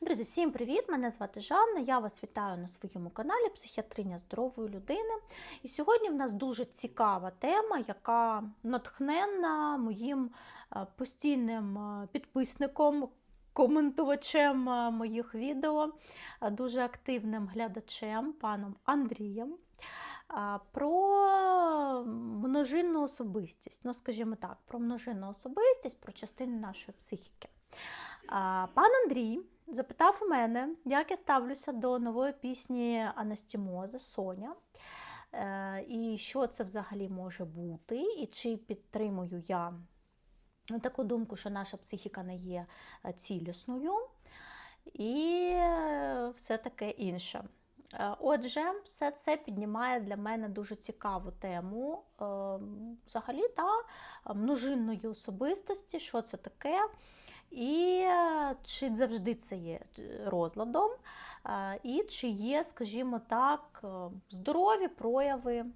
Друзі, всім привіт! Мене звати Жанна. Я вас вітаю на своєму каналі Психіатриня здорової людини. І сьогодні в нас дуже цікава тема, яка натхненна моїм е, постійним е, підписником, коментувачем е, моїх відео, дуже активним глядачем, паном Андрієм. Про множинну особистість, ну скажімо так, про множинну особистість, про частини нашої психіки. Пан Андрій запитав у мене, як я ставлюся до нової пісні Анастімоза Соня. Е, І що це взагалі може бути, і чи підтримую я ну, таку думку, що наша психіка не є е, цілісною, і все таке інше. Е, Отже, все це піднімає для мене дуже цікаву тему взагалі та множинної особистості, що це таке, і е, чи завжди це є е, розладом, і чи є, скажімо так, е, здорові прояви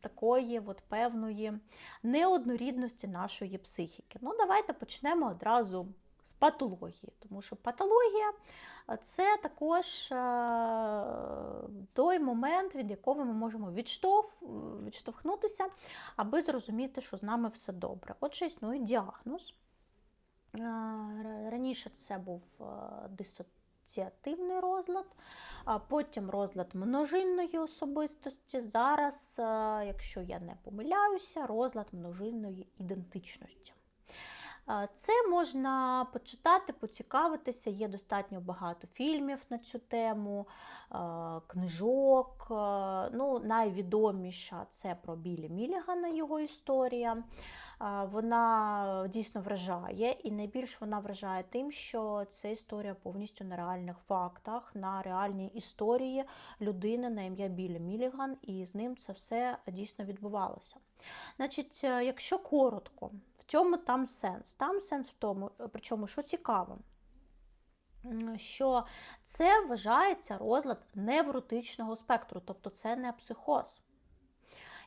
такої от певної неоднорідності нашої психіки. Ну, давайте почнемо одразу з патології, тому що патологія це також той момент, від якого ми можемо відштовхнутися, аби зрозуміти, що з нами все добре. Отже, існує діагноз. Е, ра- Раніше це був е, дисоціативний розлад, а потім розлад множинної особистості. Зараз, е, якщо я не помиляюся, розлад множинної ідентичності. Е, Це можна почитати, поцікавитися. Є достатньо багато фільмів на цю тему, е, книжок. Е, Ну, найвідоміша це про Білі Мілігана, його історія. Вона дійсно вражає, і найбільш вона вражає тим, що це історія повністю на реальних фактах, на реальній історії людини на ім'я Білі Міліган, і з ним це все дійсно відбувалося. Значить, якщо коротко, чому там сенс? Там сенс в тому, е, причому що цікаво. Що це вважається розлад невротичного спектру, тобто це не психоз.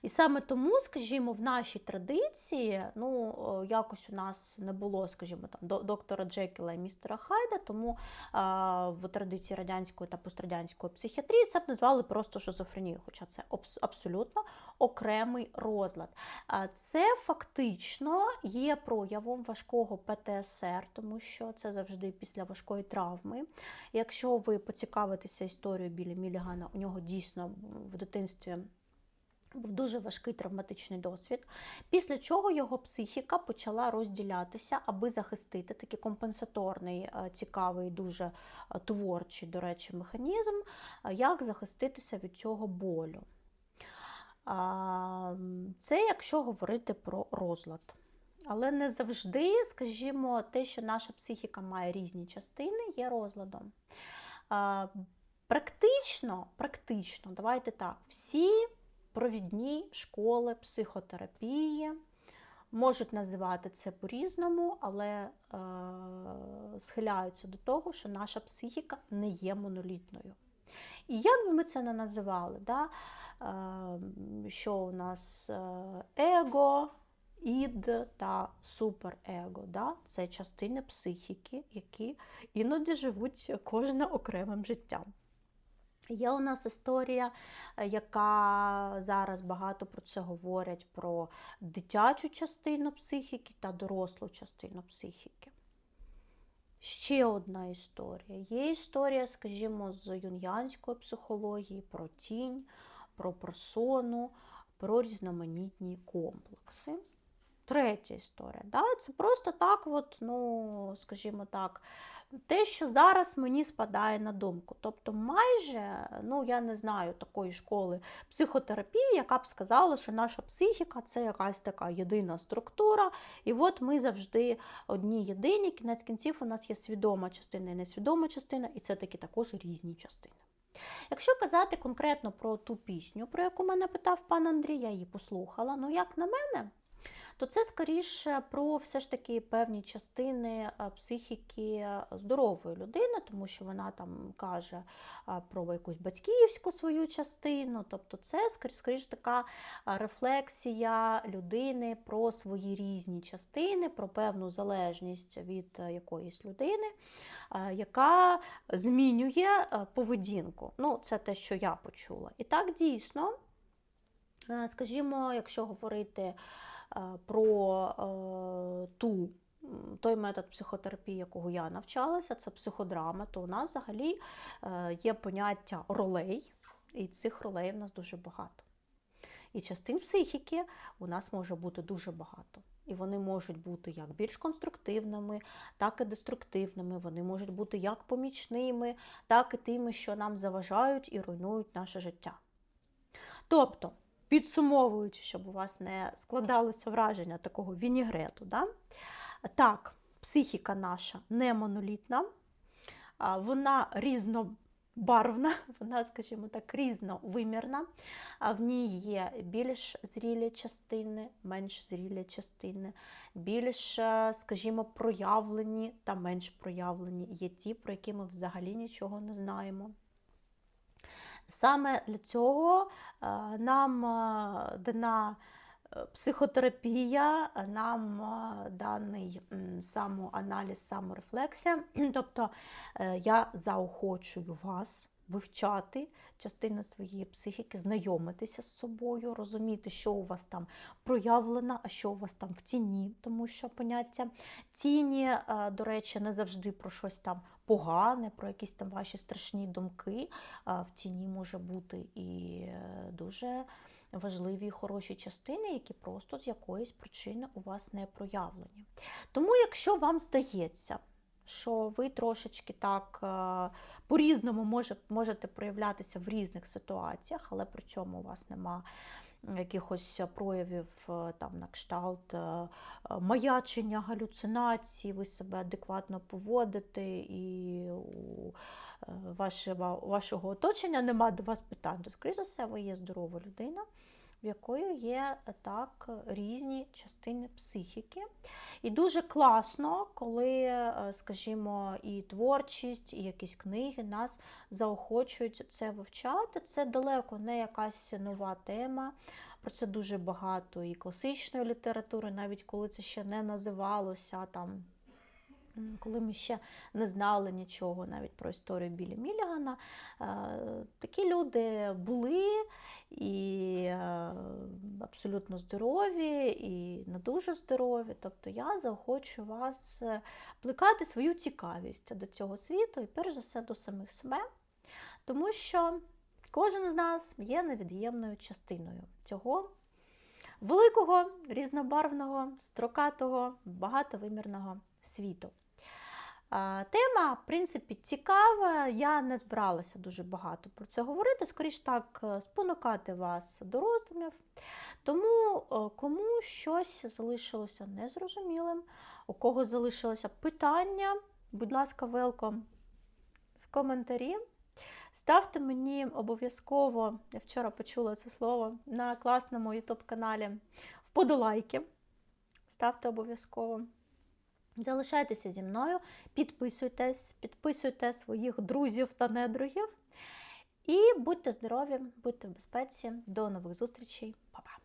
І саме тому, скажімо, в нашій традиції, ну якось у нас не було, скажімо, там до- доктора Джекіла і містера Хайда, тому а, в традиції радянської та пострадянської психіатрії це б назвали просто шизофренією, хоча це абс- абсолютно окремий розлад. А Це фактично є проявом важкого ПТСР, тому що це завжди після важкої травми. Якщо ви поцікавитеся історією Білі Мілігана, у нього дійсно в дитинстві був дуже важкий травматичний досвід, після чого його психіка почала розділятися, аби захистити такий компенсаторний, е, цікавий, дуже е, творчий, до речі, механізм, е, як захиститися від цього болю. Це якщо говорити про розлад. Але не завжди, скажімо, те, що наша психіка має різні частини, є розладом. Практично, практично, давайте так, всі провідні школи психотерапії. Можуть називати це по-різному, але е, схиляються до того, що наша психіка не є монолітною. І як би ми це не називали, да? е, що у нас е, его, ід та суперего, да? це частини психіки, які іноді живуть кожне окремим життям. Є у нас історія, е, яка зараз багато про це говорять: про дитячу частину психіки та дорослу частину психіки. Ще одна історія. Є історія, скажімо, з юн'янської психології про тінь, про персону, про різноманітні комплекси. Третя історія. Да? Це просто так, от, ну, скажімо так, те, що зараз мені спадає на думку. Тобто, майже, ну я не знаю такої школи психотерапії, яка б сказала, що наша психіка це якась така єдина структура, і от ми завжди одні єдині, кінець кінців у нас є свідома частина і несвідома частина, і це такі також різні частини. Якщо казати конкретно про ту пісню, про яку мене питав пан Андрій, я її послухала. Ну, як на мене, то це скоріше про все ж таки певні частини е, психіки е, здорової людини, тому що вона там каже е, про якусь батьківську свою частину. Тобто це скоріш, скоріш така рефлексія людини про свої різні частини, про певну залежність від якоїсь людини, яка змінює поведінку. Ну, це те, що я почула. І так дійсно. Скажімо, якщо говорити про е, ту, той метод психотерапії, якого я навчалася, це психодрама, то у нас взагалі е, є поняття ролей, і цих ролей в нас дуже багато. І частин психіки у нас може бути дуже багато. І вони можуть бути як більш конструктивними, так і деструктивними. Вони можуть бути як помічними, так і тими, що нам заважають і руйнують наше життя. Тобто, підсумовуючи, щоб у вас не складалося враження такого вінігрету, да? так, психіка наша не монолітна, вона різнобарвна, вона, скажімо так, різновимірна, а в ній є більш зрілі частини, менш зрілі частини, більш, е, скажімо, проявлені та менш проявлені. Є ті, про які ми взагалі нічого не знаємо. Саме для цього е, нам е, дана е, психотерапія, нам даний самоаналіз, саморефлексія. Тобто я заохочую вас вивчати частини своєї психіки, знайомитися з собою, розуміти, що у вас там проявлено, а що у вас там в тіні, тому що поняття тіні, е, до речі, не завжди про щось там погане, про якісь там ваші страшні думки. В тіні може бути і е, дуже важливі і хороші частини, які просто з якоїсь причини у вас не проявлені. Тому, якщо вам здається, що ви трошечки так е, по-різному може, можете проявлятися в різних ситуаціях, але при цьому у вас нема якихось проявів е, там на кшталт е, маячення, галюцинацій, ви себе адекватно поводите, і у вашого, вашого оточення нема до вас питань, то, скоріше за все, ви є здорова людина. В якої є е, так різні частини психіки. І дуже класно, коли, е, скажімо, і творчість, і якісь книги нас заохочують це вивчати. Це далеко не якась нова тема. Про це дуже багато і класичної літератури, навіть коли це ще не називалося там. Коли ми ще не знали нічого навіть про історію Білі Мілігана, е, такі люди були і е, абсолютно здорові, і не дуже здорові. Тобто я заохочу вас е, плекати свою цікавість до цього світу і перш за все до самих себе, тому що кожен з нас є невід'ємною частиною цього великого, різнобарвного, строкатого, багатовимірного світу. Тема, в принципі, цікава. Я не збиралася дуже багато про це говорити, скоріш так, е, спонукати вас до роздумів. Тому е, кому щось залишилося незрозумілим, у кого залишилося питання, будь ласка, велком в коментарі. Ставте мені обов'язково, я вчора почула це слово на класному YouTube каналі вподолайки. Ставте обов'язково. Залишайтеся зі мною, підписуйтесь, підписуйте своїх друзів та недругів. І будьте здорові, будьте в безпеці. До нових зустрічей. Па-па!